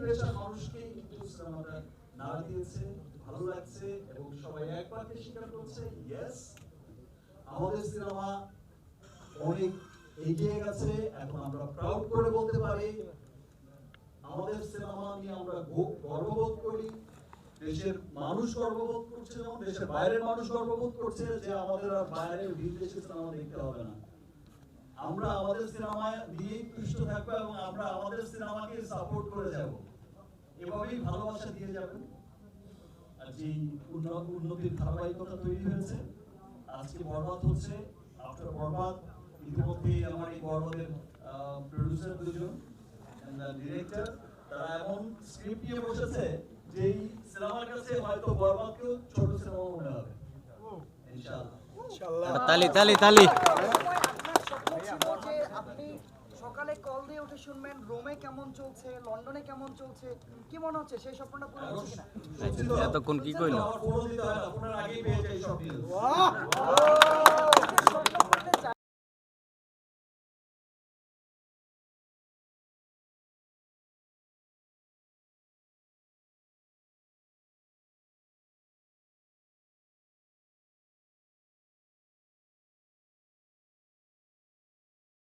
পেশার মানুষকেই কিন্তু সিনেমাটা নাড়া দিয়েছে, ভালো লাগছে এবং সবাই এক বাক্যে স্বীকার করছে ইয়েস আমাদের সিনেমা অনেক এগিয়ে গেছে, এখন আমরা প্রাউড করে বলতে পারি, আমাদের সিনেমা নিয়ে আমরা গর্ববোধ করি, দেশের মানুষ গর্ববোধ করছে যেমন দেশের বাইরের মানুষ গর্ববোধ করছে যে আমাদের আর বাইরের বিদেশি সিনেমা দেখতে হবে না। আমরা আমাদের সিনেমা দিয়েই তুষ্ট থাকব এবং আমরা আমাদের সিনেমাকে সাপোর্ট করে যাব। এভাবেই ভালোবাসা দিয়ে যাবেন আর যে উন্নতির ধারাবাহিকতা তৈরি হয়েছে আজকে বরবাদ হচ্ছে। আফটার বরবাদ ইতিমধ্যে আমার এই বরবাদের প্রডিউসার দুজন ডিরেক্টর তারা এমন স্ক্রিপ্ট নিয়ে বসেছে যে এই সিনেমার কাছে হয়তো বরবাদকেও ছোট সিনেমা মনে হবে। ইনশাআল্লাহ। তালি তালি তালি আপনার স্বপ্ন ছিল যে আপনি সকালে কল দিয়ে উঠে শুনবেন রোমে কেমন চলছে লন্ডনে কেমন চলছে কি মনে হচ্ছে? সেই স্বপ্নটা পূরণ হচ্ছে কিনা? এতক্ষণ কি কইলো? ফোনের আগেই পেয়ে যাই সব কিছু।